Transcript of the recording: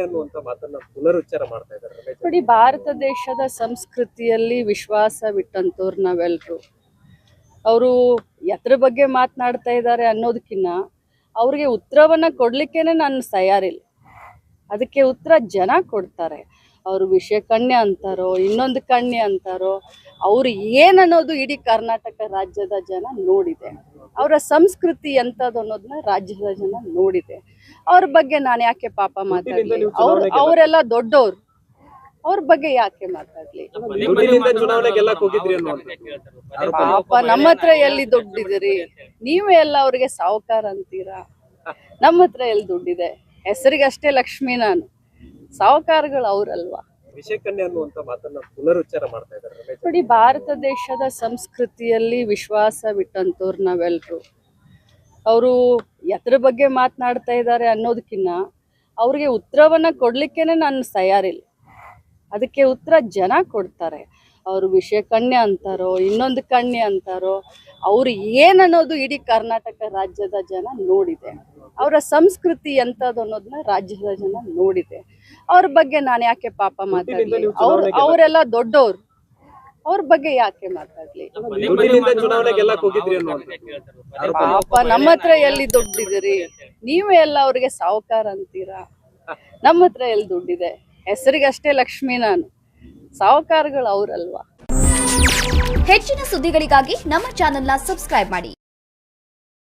ಅನ್ನುವಂತ ಮಾತನ್ನ ಪುನರುಚ್ಚಾರ ಮಾಡ್ತಾ ನೋಡಿ, ಭಾರತ ದೇಶದ ಸಂಸ್ಕೃತಿಯಲ್ಲಿ ವಿಶ್ವಾಸ ವಿಶ್ವಾಸವಿಟ್ಟಂತವ್ರು ನಾವೆಲ್ರು. ಅವರು ಎದ್ರ ಬಗ್ಗೆ ಮಾತನಾಡ್ತಾ ಇದ್ದಾರೆ ಅನ್ನೋದಕ್ಕಿನ್ನ ಅವ್ರಿಗೆ ಉತ್ತರವನ್ನ ಕೊಡ್ಲಿಕ್ಕೆ ನಾನು ತಯಾರಿಲ್ಲ. ಅದಕ್ಕೆ ಉತ್ತರ ಜನ ಕೊಡ್ತಾರೆ. ಅವರು ವಿಷಯ ಕಣ್ಯ ಅಂತಾರೋ, ಇನ್ನೊಂದು ಕಣ್ಯ ಅಂತಾರೋ, ಅವ್ರು ಏನನ್ನೋದು ಇಡೀ ಕರ್ನಾಟಕ ರಾಜ್ಯದ ಜನ ನೋಡಿದೆ. ಅವರ ಸಂಸ್ಕೃತಿ ಎಂಥದ್ದು ಅನ್ನೋದನ್ನ ರಾಜ್ಯದ ಜನ ನೋಡಿದೆ. ಅವ್ರ ಬಗ್ಗೆ ನಾನು ಯಾಕೆ ಪಾಪ ಮಾತಾಡ್ಲಿ? ಅವ್ರ ಅವ್ರು ಅವರೆಲ್ಲ ದೊಡ್ಡವ್ರು. ಅವ್ರ ಬಗ್ಗೆ ಯಾಕೆ ಮಾತಾಡ್ಲಿ? ಪಾಪ ನಮ್ಮ ಹತ್ರ ಎಲ್ಲಿ ದುಡ್ಡಿದಿರಿ ನೀವೇ ಎಲ್ಲ ಅವ್ರಿಗೆ ಸಾವುಕಾರ ಅಂತೀರಾ? ನಮ್ಮ ಹತ್ರ ಎಲ್ಲಿ ದುಡ್ಡಿದೆ? ಹೆಸರಿಗಷ್ಟೇ ಲಕ್ಷ್ಮಿ ನಾನು. ಸಾವುಕಾರಗಳು ಅವ್ರಲ್ವಾ? ವಿಷಕನ್ಯೆ ಅನ್ನುವಂತ ಮಾತನ್ನ ಪುನರುಚ್ಚಾರ ಮಾಡ್ತಾ ನೋಡಿ ಭಾರತ ದೇಶದ ಸಂಸ್ಕೃತಿಯಲ್ಲಿ ವಿಶ್ವಾಸ ವಿಶ್ವಾಸವಿಟ್ಟಂತವ್ರು ನಾವೆಲ್ಲರೂ ಅವರು ಎದ್ರ ಬಗ್ಗೆ ಮಾತನಾಡ್ತಾ ಇದ್ದಾರೆ ಅನ್ನೋದಕ್ಕಿನ್ನ ಅವ್ರಿಗೆ ಉತ್ತರವನ್ನ ಕೊಡ್ಲಿಕ್ಕೇನೆ ನಾನು ತಯಾರಿಲ್ಲ. ಅದಕ್ಕೆ ಉತ್ತರ ಜನ ಕೊಡ್ತಾರೆ. ಅವರು ವಿಷಯ ಕಣ್ಯ ಅಂತಾರೋ ಇನ್ನೊಂದು ಕಣ್ಯ ಅಂತಾರೋ ಅವ್ರು ಏನನ್ನೋದು ಇಡೀ ಕರ್ನಾಟಕ ರಾಜ್ಯದ ಜನ ನೋಡಿದೆ. ಅವರ ಸಂಸ್ಕೃತಿ ಎಂಥದ್ದು ಅನ್ನೋದನ್ನ ರಾಜ್ಯದ ಜನ ನೋಡಿದೆ. ಅವ್ರ ಬಗ್ಗೆ ನಾನು ಯಾಕೆ ಪಾಪ ಮಾತಾಡ್ತೀನಿ ಅವ್ರು ಅವರೆಲ್ಲ ದೊಡ್ಡವ್ರು. ಅವ್ರ ಬಗ್ಗೆ ಯಾಕೆ ಮಾತಾಡ್ಲಿ? ದುಡ್ಡಿನಿಂದ ಚುನಾವಣೆ ಗೆಲ್ಲಕ್ ಹೋಗಿದ್ರಿ ಅನ್ನುವಂಥದ್ದು. ಪಾಪ ನಮ್ಮ ಹತ್ರ ಎಲ್ಲಿ ದುಡ್ಡಿದಿರಿ ನೀವೇ ಎಲ್ಲ ಅವ್ರಿಗೆ ಸಾವುಕಾರ ಅಂತೀರಾ? ನಮ್ಮ ಹತ್ರ ಎಲ್ಲಿ ದುಡ್ಡಿದೆ ಹೆಸರಿಗಷ್ಟೇ ಲಕ್ಷ್ಮಿ ನಾನು. ಸಾವುಕಾರಗಳು ಅವರಲ್ವಾ? ಹೆಚ್ಚಿನ ಸುದ್ದಿಗಳಿಗಾಗಿ ನಮ್ಮ ಚಾನೆಲ್ನ ಸಬ್ಸ್ಕ್ರೈಬ್ ಮಾಡಿ.